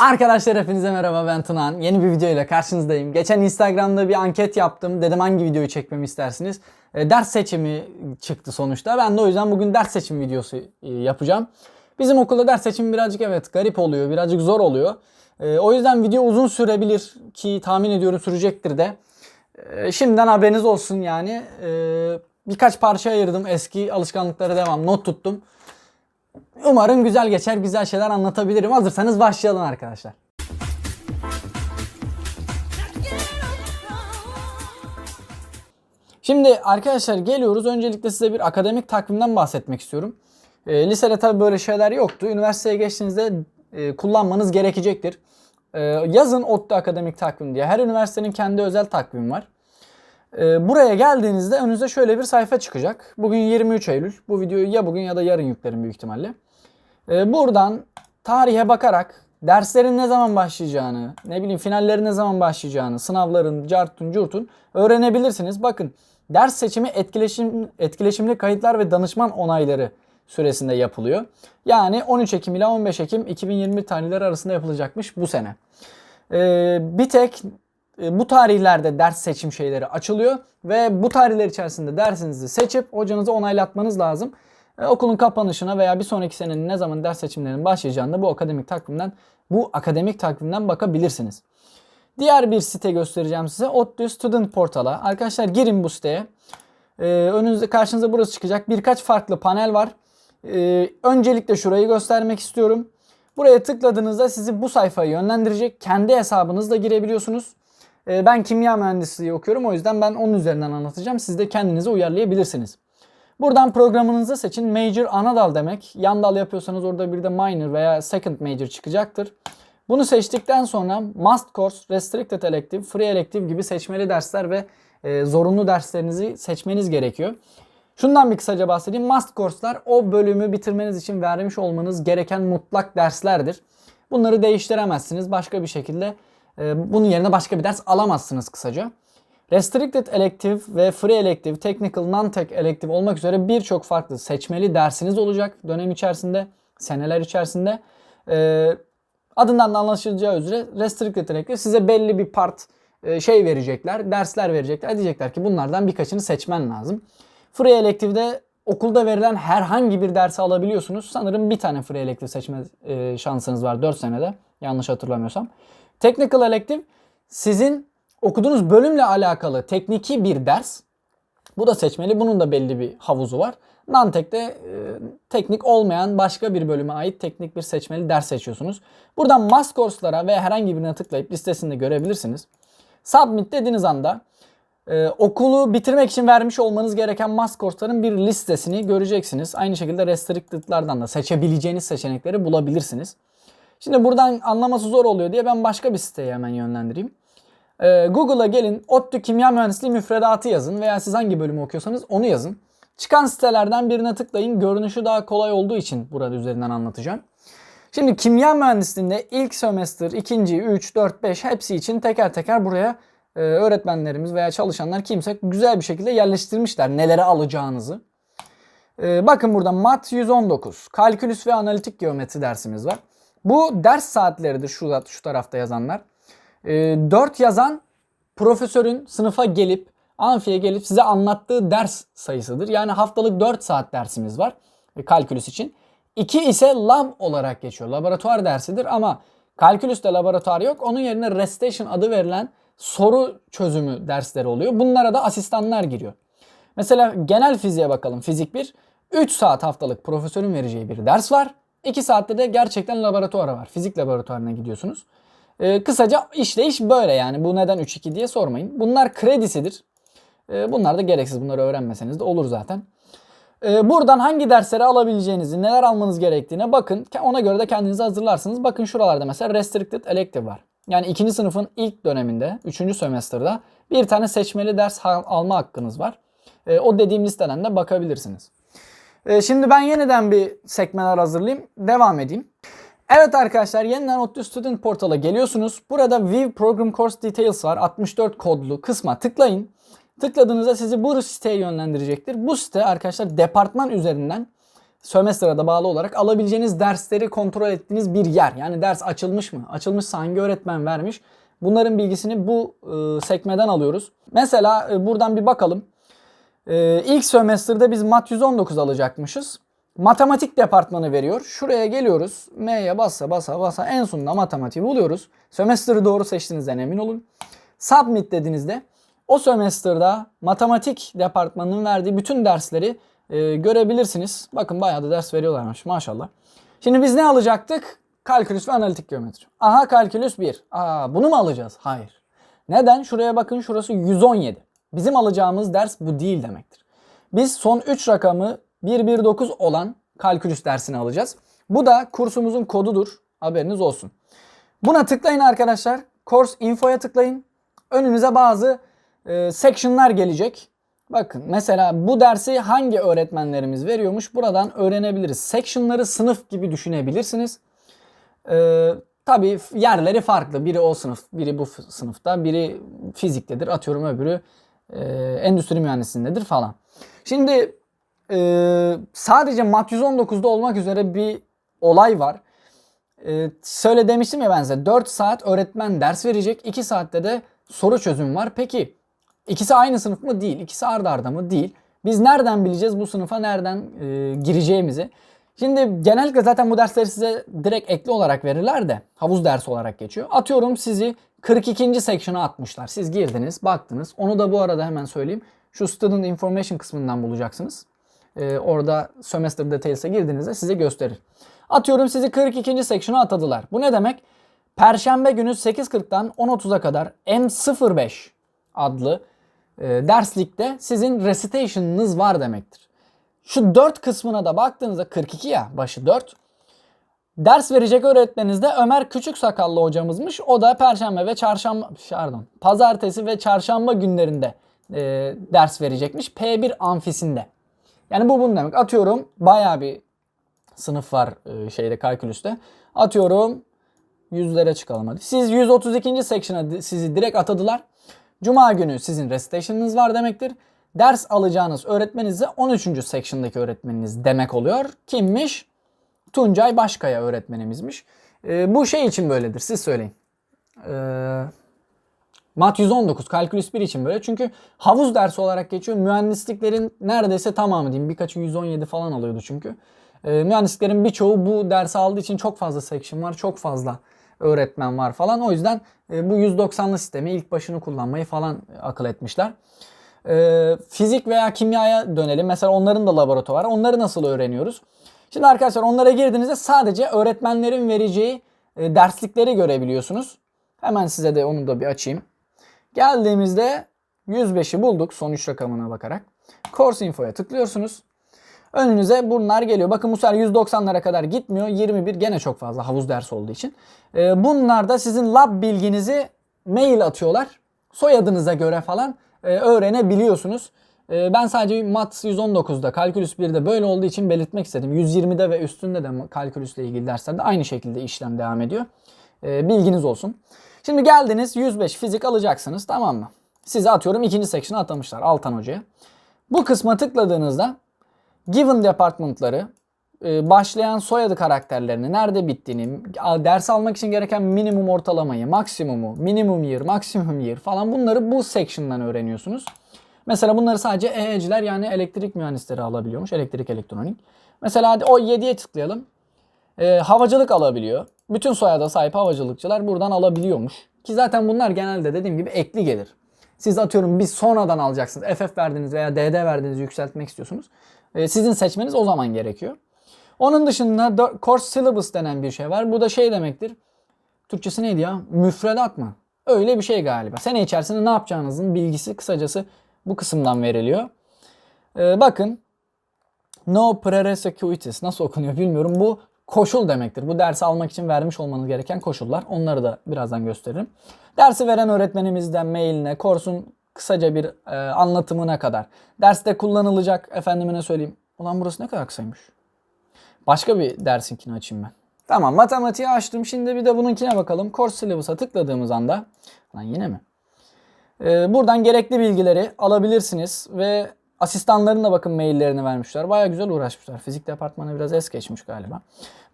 Arkadaşlar hepinize merhaba ben Tunan. Yeni bir video ile karşınızdayım. Geçen Instagram'da bir anket yaptım. Dedim hangi videoyu çekmemi istersiniz? E, ders seçimi çıktı sonuçta. Ben de o yüzden bugün ders seçimi videosu e, yapacağım. Bizim okulda ders seçimi birazcık evet garip oluyor. Birazcık zor oluyor. E, o yüzden video uzun sürebilir ki tahmin ediyorum sürecektir de. E, şimdiden haberiniz olsun yani. E, birkaç parça ayırdım. Eski alışkanlıklara devam. Not tuttum. Umarım güzel geçer, güzel şeyler anlatabilirim. Hazırsanız başlayalım arkadaşlar. Şimdi arkadaşlar geliyoruz. Öncelikle size bir akademik takvimden bahsetmek istiyorum. E, lisede tabii böyle şeyler yoktu. Üniversiteye geçtiğinizde e, kullanmanız gerekecektir. E, yazın ODTÜ akademik takvim diye. Her üniversitenin kendi özel takvimi var. E, buraya geldiğinizde önünüze şöyle bir sayfa çıkacak. Bugün 23 Eylül. Bu videoyu ya bugün ya da yarın yüklerim büyük ihtimalle. E, buradan tarihe bakarak derslerin ne zaman başlayacağını, ne bileyim finallerin ne zaman başlayacağını, sınavların, cartun, curtun öğrenebilirsiniz. Bakın ders seçimi etkileşim, etkileşimli kayıtlar ve danışman onayları süresinde yapılıyor. Yani 13 Ekim ile 15 Ekim 2020 tarihleri arasında yapılacakmış bu sene. Ee, bir tek e, bu tarihlerde ders seçim şeyleri açılıyor ve bu tarihler içerisinde dersinizi seçip hocanıza onaylatmanız lazım. Ee, okulun kapanışına veya bir sonraki senenin ne zaman ders seçimlerinin başlayacağını bu akademik takvimden bu akademik takvimden bakabilirsiniz. Diğer bir site göstereceğim size. ODTÜ Student Portal'a. Arkadaşlar girin bu siteye. Ee, önünüzde karşınıza burası çıkacak. Birkaç farklı panel var. Ee, öncelikle şurayı göstermek istiyorum. Buraya tıkladığınızda sizi bu sayfaya yönlendirecek. Kendi hesabınızla girebiliyorsunuz. Ee, ben kimya mühendisliği okuyorum. O yüzden ben onun üzerinden anlatacağım. Siz de kendinize uyarlayabilirsiniz. Buradan programınızı seçin. Major ana dal demek. Yan dal yapıyorsanız orada bir de minor veya second major çıkacaktır. Bunu seçtikten sonra must course, restricted elective, free elective gibi seçmeli dersler ve e, zorunlu derslerinizi seçmeniz gerekiyor. Şundan bir kısaca bahsedeyim. Must course'lar o bölümü bitirmeniz için vermiş olmanız gereken mutlak derslerdir. Bunları değiştiremezsiniz. Başka bir şekilde e, bunun yerine başka bir ders alamazsınız kısaca. Restricted elective ve free elective, technical, non-tech elective olmak üzere birçok farklı seçmeli dersiniz olacak dönem içerisinde, seneler içerisinde. Ee, adından da anlaşılacağı üzere restricted elective size belli bir part e, şey verecekler, dersler verecekler. Diyecekler ki bunlardan birkaçını seçmen lazım. Free elective'de okulda verilen herhangi bir dersi alabiliyorsunuz. Sanırım bir tane free elective seçme e, şansınız var 4 senede yanlış hatırlamıyorsam. Technical elective sizin okuduğunuz bölümle alakalı tekniki bir ders. Bu da seçmeli. Bunun da belli bir havuzu var. Nantek'te e, teknik olmayan başka bir bölüme ait teknik bir seçmeli ders seçiyorsunuz. Buradan must course'lara ve herhangi birine tıklayıp listesinde görebilirsiniz. Submit dediğiniz anda e, okulu bitirmek için vermiş olmanız gereken must course'ların bir listesini göreceksiniz. Aynı şekilde restricted'lardan da seçebileceğiniz seçenekleri bulabilirsiniz. Şimdi buradan anlaması zor oluyor diye ben başka bir siteye hemen yönlendireyim. Ee, Google'a gelin ODTÜ Kimya Mühendisliği müfredatı yazın veya siz hangi bölümü okuyorsanız onu yazın. Çıkan sitelerden birine tıklayın. Görünüşü daha kolay olduğu için burada üzerinden anlatacağım. Şimdi kimya mühendisliğinde ilk sömestr, ikinci, 3, 4, 5 hepsi için teker teker buraya e, öğretmenlerimiz veya çalışanlar kimse güzel bir şekilde yerleştirmişler neleri alacağınızı. E, bakın burada mat 119, kalkülüs ve analitik geometri dersimiz var. Bu ders saatleridir şu, şu tarafta yazanlar. E, 4 yazan profesörün sınıfa gelip amfiye gelip size anlattığı ders sayısıdır. Yani haftalık 4 saat dersimiz var e, kalkülüs için. 2 ise lab olarak geçiyor. Laboratuvar dersidir ama kalkülüste laboratuvar yok. Onun yerine restation adı verilen soru çözümü dersleri oluyor. Bunlara da asistanlar giriyor. Mesela genel fiziğe bakalım. Fizik 1. 3 saat haftalık profesörün vereceği bir ders var. 2 saatte de gerçekten laboratuvara var. Fizik laboratuvarına gidiyorsunuz. Ee, kısaca işleyiş böyle yani. Bu neden 3-2 diye sormayın. Bunlar kredisidir. Ee, bunlar da gereksiz. Bunları öğrenmeseniz de olur zaten. Ee, buradan hangi dersleri alabileceğinizi, neler almanız gerektiğine bakın. Ona göre de kendinizi hazırlarsınız. Bakın şuralarda mesela Restricted Elective var. Yani ikinci sınıfın ilk döneminde, üçüncü sömestrda bir tane seçmeli ders alma hakkınız var. Ee, o dediğim listeden de bakabilirsiniz. Ee, şimdi ben yeniden bir sekmeler hazırlayayım. Devam edeyim. Evet arkadaşlar yeniden ODTÜ Student Portal'a geliyorsunuz. Burada View Program Course Details var. 64 kodlu kısma tıklayın. Tıkladığınızda sizi bu siteye yönlendirecektir. Bu site arkadaşlar departman üzerinden sömestr'a da bağlı olarak alabileceğiniz dersleri kontrol ettiğiniz bir yer. Yani ders açılmış mı? Açılmışsa hangi öğretmen vermiş? Bunların bilgisini bu e, sekmeden alıyoruz. Mesela e, buradan bir bakalım. E, ilk sömestrde biz mat 119 alacakmışız. Matematik departmanı veriyor. Şuraya geliyoruz. M'ye basa basa basa en sonunda matematiği buluyoruz. Sömestr'ı doğru seçtiğinizden emin olun. Submit dediğinizde o sömestrda matematik departmanının verdiği bütün dersleri e, görebilirsiniz. Bakın bayağı da ders veriyorlarmış maşallah. Şimdi biz ne alacaktık? Kalkülüs ve analitik geometri. Aha kalkülüs 1. Aa bunu mu alacağız? Hayır. Neden? Şuraya bakın şurası 117. Bizim alacağımız ders bu değil demektir. Biz son 3 rakamı 119 olan kalkülüs dersini alacağız. Bu da kursumuzun kodudur. Haberiniz olsun. Buna tıklayın arkadaşlar. Course Info'ya tıklayın. Önünüze bazı e, section'lar gelecek. Bakın mesela bu dersi hangi öğretmenlerimiz veriyormuş buradan öğrenebiliriz. Section'ları sınıf gibi düşünebilirsiniz. Ee, tabii yerleri farklı. Biri o sınıf, biri bu sınıfta, biri fiziktedir. Atıyorum öbürü e, endüstri mühendisindedir falan. Şimdi e, sadece Mat 119'da olmak üzere bir olay var. E, söyle demiştim ya ben size 4 saat öğretmen ders verecek. 2 saatte de soru çözüm var. Peki ikisi aynı sınıf mı? Değil. İkisi arda arda mı? Değil. Biz nereden bileceğiz bu sınıfa nereden e, gireceğimizi? Şimdi genellikle zaten bu dersleri size direkt ekli olarak verirler de havuz dersi olarak geçiyor. Atıyorum sizi 42. section'a atmışlar. Siz girdiniz, baktınız. Onu da bu arada hemen söyleyeyim. Şu student information kısmından bulacaksınız. Ee, orada semester details'e girdiğinizde size gösterir. Atıyorum sizi 42. section'a atadılar. Bu ne demek? Perşembe günü 8.40'dan 10.30'a kadar M05 adlı e, derslikte sizin recitation'ınız var demektir. Şu 4 kısmına da baktığınızda 42 ya başı 4. Ders verecek öğretmeniniz de Ömer Küçük Sakallı hocamızmış. O da perşembe ve çarşamba pardon pazartesi ve çarşamba günlerinde e, ders verecekmiş. P1 amfisinde. Yani bu bunun demek. Atıyorum bayağı bir sınıf var e, şeyde kalkülüste. Atıyorum yüzlere çıkalım hadi. Siz 132. section'a sizi direkt atadılar. Cuma günü sizin recitation'ınız var demektir. Ders alacağınız öğretmeniniz de 13. section'daki öğretmeniniz demek oluyor. Kimmiş? Tuncay Başkaya öğretmenimizmiş. Ee, bu şey için böyledir. Siz söyleyin. Ee, Mat 119 kalkülüs 1 için böyle. Çünkü havuz dersi olarak geçiyor. Mühendisliklerin neredeyse tamamı diyeyim. Birkaçı 117 falan alıyordu çünkü. Ee, mühendisliklerin birçoğu bu dersi aldığı için çok fazla section var. Çok fazla öğretmen var falan. O yüzden e, bu 190'lı sistemi ilk başını kullanmayı falan akıl etmişler. Ee, fizik veya kimyaya dönelim. Mesela onların da laboratuvarı. Onları nasıl öğreniyoruz? Şimdi arkadaşlar onlara girdiğinizde sadece öğretmenlerin vereceği e, derslikleri görebiliyorsunuz. Hemen size de onu da bir açayım. Geldiğimizde 105'i bulduk son 3 rakamına bakarak. Course Info'ya tıklıyorsunuz. Önünüze bunlar geliyor. Bakın bu sefer 190'lara kadar gitmiyor. 21 gene çok fazla havuz dersi olduğu için. Ee, bunlar da sizin lab bilginizi mail atıyorlar. Soyadınıza göre falan e, öğrenebiliyorsunuz. E, ben sadece Mat 119'da, Kalkülüs 1'de böyle olduğu için belirtmek istedim. 120'de ve üstünde de kalkülüsle ilgili derslerde aynı şekilde işlem devam ediyor. E, bilginiz olsun. Şimdi geldiniz 105 fizik alacaksınız tamam mı? Size atıyorum ikinci section'a atamışlar Altan Hoca'ya. Bu kısma tıkladığınızda given department'ları, e, başlayan soyadı karakterlerini, nerede bittiğini, ders almak için gereken minimum ortalamayı, maksimumu, minimum year, maksimum year falan bunları bu section'dan öğreniyorsunuz. Mesela bunları sadece EE'ciler yani elektrik mühendisleri alabiliyormuş. Elektrik elektronik. Mesela hadi o 7'ye tıklayalım. E, havacılık alabiliyor. Bütün soyada sahip havacılıkçılar buradan alabiliyormuş. Ki zaten bunlar genelde dediğim gibi ekli gelir. Siz atıyorum biz sonradan alacaksınız. FF verdiniz veya DD verdiniz yükseltmek istiyorsunuz. E, sizin seçmeniz o zaman gerekiyor. Onun dışında course syllabus denen bir şey var. Bu da şey demektir. Türkçesi neydi ya? Müfredat mı? Öyle bir şey galiba. Sene içerisinde ne yapacağınızın bilgisi kısacası bu kısımdan veriliyor. Ee, bakın no prerequisites nasıl okunuyor bilmiyorum. Bu koşul demektir. Bu dersi almak için vermiş olmanız gereken koşullar. Onları da birazdan gösteririm. Dersi veren öğretmenimizden mailine, kursun kısaca bir e, anlatımına kadar. Derste kullanılacak efendimine söyleyeyim. Ulan burası ne kadar kısaymış. Başka bir dersinkini açayım ben. Tamam matematiği açtım. Şimdi bir de bununkine bakalım. Course syllabus'a tıkladığımız anda. Lan yine mi? Ee, buradan gerekli bilgileri alabilirsiniz ve Asistanların da bakın maillerini vermişler. Baya güzel uğraşmışlar. Fizik departmanı biraz es geçmiş galiba.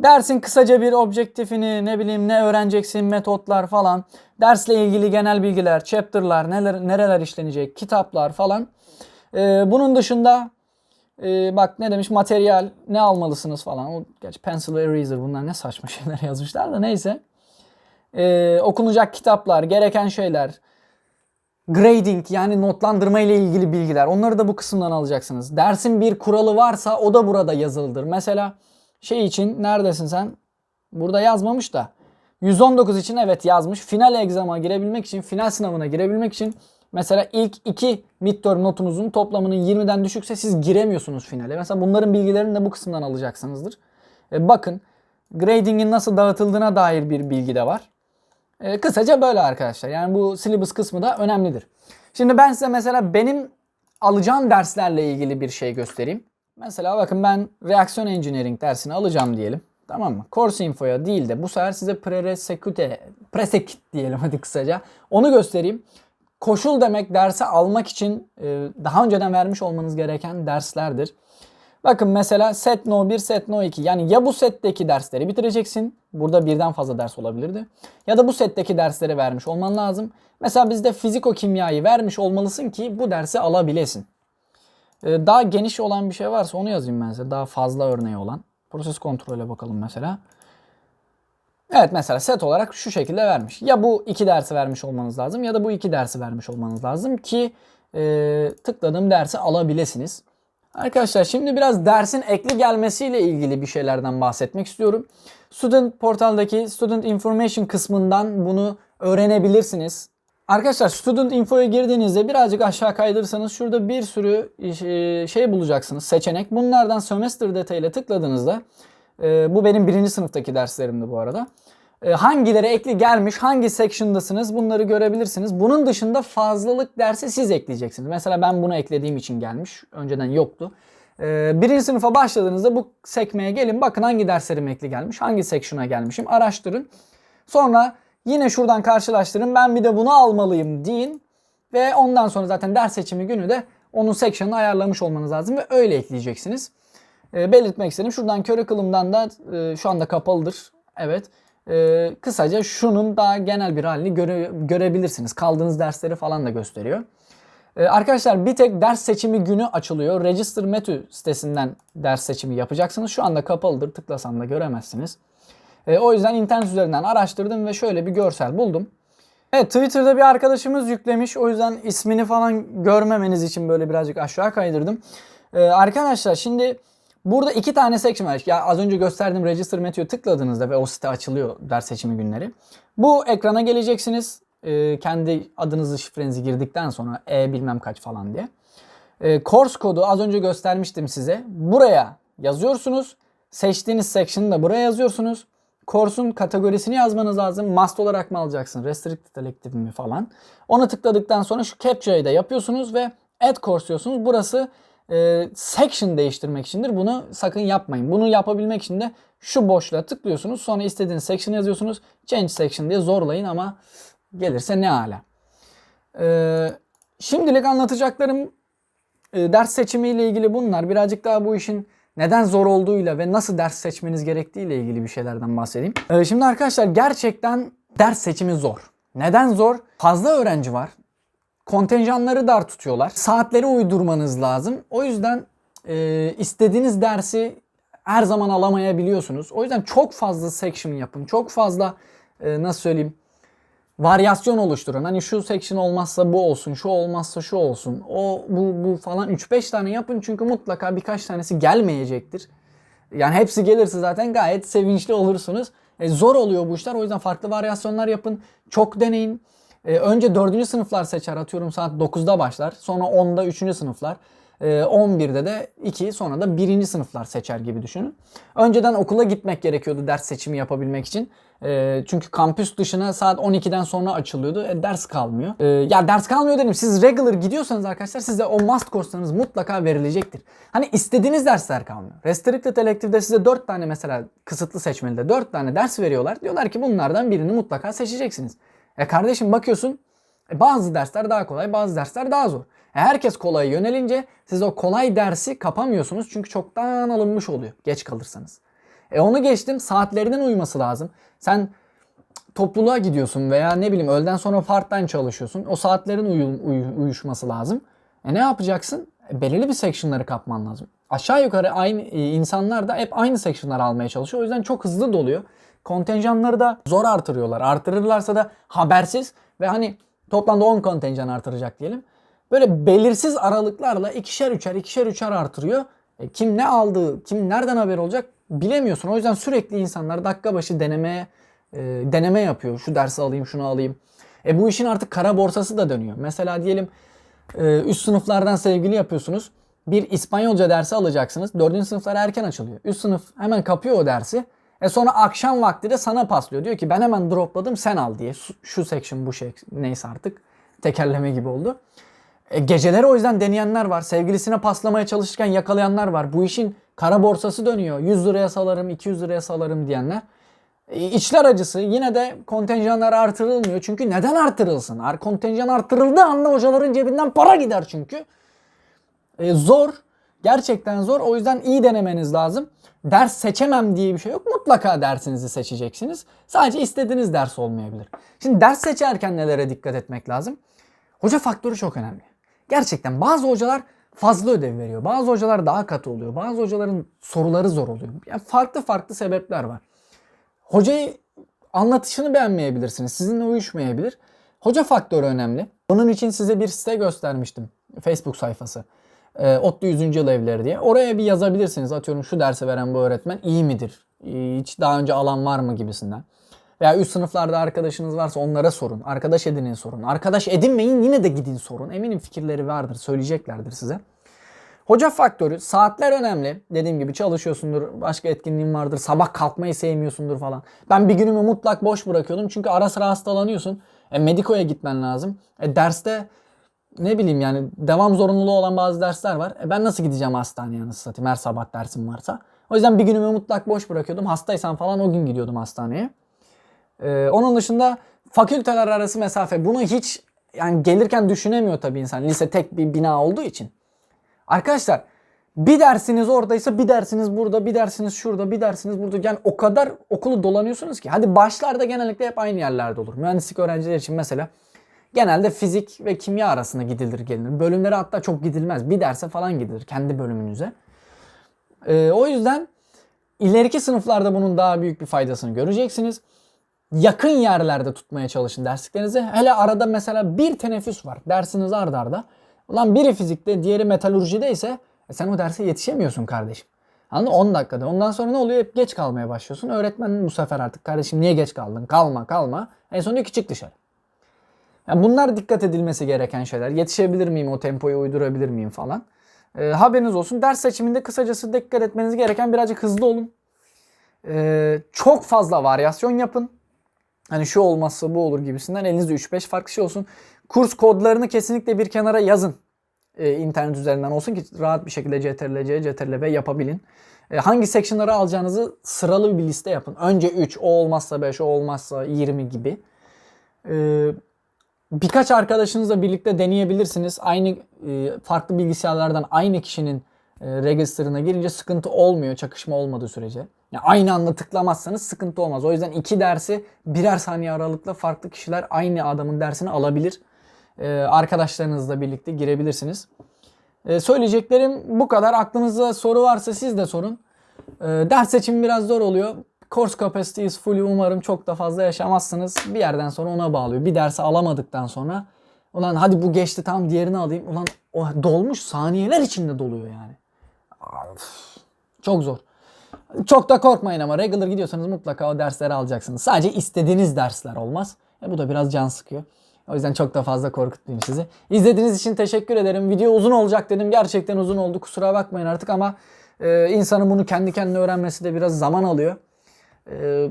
Dersin kısaca bir objektifini, ne bileyim ne öğreneceksin, metotlar falan. Dersle ilgili genel bilgiler, chapter'lar, neler, nereler işlenecek, kitaplar falan. Ee, bunun dışında e, bak ne demiş materyal, ne almalısınız falan. O, gerçi pencil eraser bunlar ne saçma şeyler yazmışlar da neyse. Ee, okunacak kitaplar, gereken şeyler, grading yani notlandırma ile ilgili bilgiler. Onları da bu kısımdan alacaksınız. Dersin bir kuralı varsa o da burada yazılıdır. Mesela şey için neredesin sen? Burada yazmamış da. 119 için evet yazmış. Final egzama girebilmek için, final sınavına girebilmek için mesela ilk iki midterm notunuzun toplamının 20'den düşükse siz giremiyorsunuz finale. Mesela bunların bilgilerini de bu kısımdan alacaksınızdır. E, bakın grading'in nasıl dağıtıldığına dair bir bilgi de var. E, kısaca böyle arkadaşlar. Yani bu syllabus kısmı da önemlidir. Şimdi ben size mesela benim alacağım derslerle ilgili bir şey göstereyim. Mesela bakın ben reaksiyon engineering dersini alacağım diyelim. Tamam mı? Course info'ya değil de bu sefer size prerequisite, presekit diyelim hadi kısaca. Onu göstereyim. Koşul demek dersi almak için e, daha önceden vermiş olmanız gereken derslerdir. Bakın mesela set no 1, set no 2. Yani ya bu setteki dersleri bitireceksin. Burada birden fazla ders olabilirdi. Ya da bu setteki dersleri vermiş olman lazım. Mesela bizde fiziko kimyayı vermiş olmalısın ki bu dersi alabilesin. Ee, Daha geniş olan bir şey varsa onu yazayım ben size. Daha fazla örneği olan. Proses kontrole bakalım mesela. Evet mesela set olarak şu şekilde vermiş. Ya bu iki dersi vermiş olmanız lazım ya da bu iki dersi vermiş olmanız lazım ki e, tıkladığım dersi alabilirsiniz. Arkadaşlar şimdi biraz dersin ekli gelmesiyle ilgili bir şeylerden bahsetmek istiyorum. Student portaldaki Student Information kısmından bunu öğrenebilirsiniz. Arkadaşlar Student Info'ya girdiğinizde birazcık aşağı kaydırırsanız şurada bir sürü e, şey bulacaksınız, seçenek. Bunlardan Semester detayıyla tıkladığınızda e, bu benim birinci sınıftaki derslerimdi bu arada. E, Hangileri ekli gelmiş, hangi section'dasınız bunları görebilirsiniz. Bunun dışında fazlalık dersi siz ekleyeceksiniz. Mesela ben bunu eklediğim için gelmiş. Önceden yoktu. E, Birinci sınıfa başladığınızda bu sekmeye gelin. Bakın hangi derslerim ekli gelmiş, hangi section'a gelmişim araştırın. Sonra yine şuradan karşılaştırın. Ben bir de bunu almalıyım deyin. Ve ondan sonra zaten ders seçimi günü de onun section'ını ayarlamış olmanız lazım ve öyle ekleyeceksiniz. E, belirtmek istedim. Şuradan köre kılımdan da e, şu anda kapalıdır. Evet. E, kısaca şunun daha genel bir halini göre, görebilirsiniz. Kaldığınız dersleri falan da gösteriyor. E, arkadaşlar bir tek ders seçimi günü açılıyor. Register Metü sitesinden ders seçimi yapacaksınız. Şu anda kapalıdır. Tıklasam da göremezsiniz. E, o yüzden internet üzerinden araştırdım ve şöyle bir görsel buldum. Evet Twitter'da bir arkadaşımız yüklemiş. O yüzden ismini falan görmemeniz için böyle birazcık aşağı kaydırdım. Ee, arkadaşlar şimdi burada iki tane section var. Ya az önce gösterdiğim Register Meteo'ya tıkladığınızda ve o site açılıyor ders seçimi günleri. Bu ekrana geleceksiniz. Ee, kendi adınızı şifrenizi girdikten sonra e bilmem kaç falan diye. Ee, course kodu az önce göstermiştim size. Buraya yazıyorsunuz. Seçtiğiniz section'ı da buraya yazıyorsunuz. Course'un kategorisini yazmanız lazım. Must olarak mı alacaksın? Restricted elective mi falan. Onu tıkladıktan sonra şu captcha'yı da yapıyorsunuz ve add course diyorsunuz. Burası e, section değiştirmek içindir. Bunu sakın yapmayın. Bunu yapabilmek için de şu boşluğa tıklıyorsunuz. Sonra istediğiniz section yazıyorsunuz. Change section diye zorlayın ama gelirse ne ala. E, şimdilik anlatacaklarım e, ders seçimiyle ilgili bunlar. Birazcık daha bu işin neden zor olduğuyla ve nasıl ders seçmeniz gerektiğiyle ilgili bir şeylerden bahsedeyim. Ee, şimdi arkadaşlar gerçekten ders seçimi zor. Neden zor? Fazla öğrenci var. Kontenjanları dar tutuyorlar. Saatleri uydurmanız lazım. O yüzden e, istediğiniz dersi her zaman alamayabiliyorsunuz. O yüzden çok fazla section yapın. Çok fazla e, nasıl söyleyeyim varyasyon oluşturun. Hani şu section olmazsa bu olsun, şu olmazsa şu olsun. O bu bu falan 3-5 tane yapın çünkü mutlaka birkaç tanesi gelmeyecektir. Yani hepsi gelirse zaten gayet sevinçli olursunuz. E, zor oluyor bu işler. O yüzden farklı varyasyonlar yapın. Çok deneyin. E, önce 4. sınıflar seçer atıyorum saat 9'da başlar. Sonra 10'da 3. sınıflar. E, 11'de de 2 sonra da 1. sınıflar seçer gibi düşünün. Önceden okula gitmek gerekiyordu ders seçimi yapabilmek için. E, çünkü kampüs dışına saat 12'den sonra açılıyordu. E, ders kalmıyor. E, ya ders kalmıyor dedim. Siz regular gidiyorsanız arkadaşlar size o must kurslarınız mutlaka verilecektir. Hani istediğiniz dersler kalmıyor. Restricted elective'de size 4 tane mesela kısıtlı seçmelide 4 tane ders veriyorlar. Diyorlar ki bunlardan birini mutlaka seçeceksiniz. E kardeşim bakıyorsun e, bazı dersler daha kolay bazı dersler daha zor. Herkes kolaya yönelince siz o kolay dersi kapamıyorsunuz çünkü çoktan alınmış oluyor geç kalırsanız. E onu geçtim saatlerinin uyması lazım. Sen topluluğa gidiyorsun veya ne bileyim öğleden sonra part çalışıyorsun. O saatlerin uyu- uyu- uyuşması lazım. E ne yapacaksın? E belirli bir section'ları kapman lazım. Aşağı yukarı aynı e, insanlar da hep aynı section'ları almaya çalışıyor. O yüzden çok hızlı doluyor. Kontenjanları da zor artırıyorlar. Artırırlarsa da habersiz ve hani toplamda 10 kontenjan artıracak diyelim. Böyle belirsiz aralıklarla ikişer üçer ikişer üçer artırıyor. E, kim ne aldı, kim nereden haber olacak bilemiyorsun. O yüzden sürekli insanlar dakika başı denemeye e, deneme yapıyor. Şu dersi alayım, şunu alayım. E bu işin artık kara borsası da dönüyor. Mesela diyelim e, üst sınıflardan sevgili yapıyorsunuz. Bir İspanyolca dersi alacaksınız. Dördüncü sınıflar erken açılıyor. Üst sınıf hemen kapıyor o dersi. E sonra akşam vakti de sana paslıyor. Diyor ki ben hemen dropladım sen al diye. Şu- section bu şey neyse artık. Tekerleme gibi oldu. E, geceleri o yüzden deneyenler var. Sevgilisine paslamaya çalışırken yakalayanlar var. Bu işin kara borsası dönüyor. 100 liraya salarım, 200 liraya salarım diyenler. E, İçler acısı yine de kontenjanlar artırılmıyor. Çünkü neden artırılsın? Ar- Kontenjan artırıldığı anda hocaların cebinden para gider çünkü. E, zor. Gerçekten zor. O yüzden iyi denemeniz lazım. Ders seçemem diye bir şey yok. Mutlaka dersinizi seçeceksiniz. Sadece istediğiniz ders olmayabilir. Şimdi ders seçerken nelere dikkat etmek lazım? Hoca faktörü çok önemli. Gerçekten bazı hocalar fazla ödev veriyor. Bazı hocalar daha katı oluyor. Bazı hocaların soruları zor oluyor. Yani farklı farklı sebepler var. Hocayı anlatışını beğenmeyebilirsiniz. Sizinle uyuşmayabilir. Hoca faktörü önemli. Bunun için size bir site göstermiştim. Facebook sayfası. E, ODTÜ 100. yıl evleri diye. Oraya bir yazabilirsiniz. Atıyorum şu dersi veren bu öğretmen iyi midir? E, Hiç daha önce alan var mı gibisinden. Veya üst sınıflarda arkadaşınız varsa onlara sorun. Arkadaş edinin sorun. Arkadaş edinmeyin yine de gidin sorun. Eminim fikirleri vardır. Söyleyeceklerdir size. Hoca faktörü saatler önemli. Dediğim gibi çalışıyorsundur, başka etkinliğin vardır, sabah kalkmayı sevmiyorsundur falan. Ben bir günümü mutlak boş bırakıyordum çünkü ara sıra hastalanıyorsun. E, medikoya gitmen lazım. E, derste ne bileyim yani devam zorunluluğu olan bazı dersler var. E, ben nasıl gideceğim hastaneye anasını satayım her sabah dersim varsa. O yüzden bir günümü mutlak boş bırakıyordum. Hastaysam falan o gün gidiyordum hastaneye. Ee, onun dışında fakülteler arası mesafe bunu hiç yani gelirken düşünemiyor tabii insan. Lise tek bir bina olduğu için. Arkadaşlar bir dersiniz oradaysa bir dersiniz burada, bir dersiniz şurada, bir dersiniz burada. Yani o kadar okulu dolanıyorsunuz ki. Hadi başlarda genellikle hep aynı yerlerde olur. Mühendislik öğrencileri için mesela genelde fizik ve kimya arasında gidilir gelinir. Bölümlere hatta çok gidilmez. Bir derse falan gidilir kendi bölümünüze. Ee, o yüzden ileriki sınıflarda bunun daha büyük bir faydasını göreceksiniz yakın yerlerde tutmaya çalışın dersliklerinizi. Hele arada mesela bir teneffüs var. Dersiniz ardarda. arda. Ulan biri fizikte, diğeri metalurjide ise e sen o derse yetişemiyorsun kardeşim. Anladın mı? 10 dakikada. Ondan sonra ne oluyor? Hep geç kalmaya başlıyorsun. Öğretmen bu sefer artık kardeşim niye geç kaldın? Kalma kalma. En son diyor ki çık dışarı. Yani bunlar dikkat edilmesi gereken şeyler. Yetişebilir miyim? O tempoyu uydurabilir miyim falan. E, haberiniz olsun. Ders seçiminde kısacası dikkat etmeniz gereken birazcık hızlı olun. E, çok fazla varyasyon yapın. Hani şu olmazsa bu olur gibisinden elinizde 3-5 farklı şey olsun. Kurs kodlarını kesinlikle bir kenara yazın. Ee, internet üzerinden olsun ki rahat bir şekilde CTRL-C, CTRL-V yapabilin. Ee, hangi section'ları alacağınızı sıralı bir liste yapın. Önce 3, o olmazsa 5, o olmazsa 20 gibi. Ee, birkaç arkadaşınızla birlikte deneyebilirsiniz. Aynı e, farklı bilgisayarlardan aynı kişinin e, register'ına girince sıkıntı olmuyor çakışma olmadığı sürece. Yani aynı anda tıklamazsanız sıkıntı olmaz. O yüzden iki dersi birer saniye aralıkla farklı kişiler aynı adamın dersini alabilir. E, arkadaşlarınızla birlikte girebilirsiniz. Söyleyeceklerim bu kadar. Aklınızda soru varsa siz de sorun. Ders seçimi biraz zor oluyor. Course capacity is fully umarım çok da fazla yaşamazsınız. Bir yerden sonra ona bağlıyor. Bir dersi alamadıktan sonra ulan hadi bu geçti tam diğerini alayım. Ulan o dolmuş saniyeler içinde doluyor yani. Of, çok zor. Çok da korkmayın ama regular gidiyorsanız mutlaka o dersleri alacaksınız. Sadece istediğiniz dersler olmaz. E bu da biraz can sıkıyor. O yüzden çok da fazla korkutmayayım sizi. İzlediğiniz için teşekkür ederim. Video uzun olacak dedim. Gerçekten uzun oldu. Kusura bakmayın artık ama e, insanın bunu kendi kendine öğrenmesi de biraz zaman alıyor. E,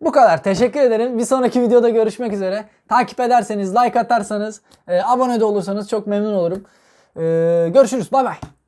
bu kadar. Teşekkür ederim. Bir sonraki videoda görüşmek üzere. Takip ederseniz, like atarsanız, e, abone de olursanız çok memnun olurum. E, görüşürüz. Bay bay.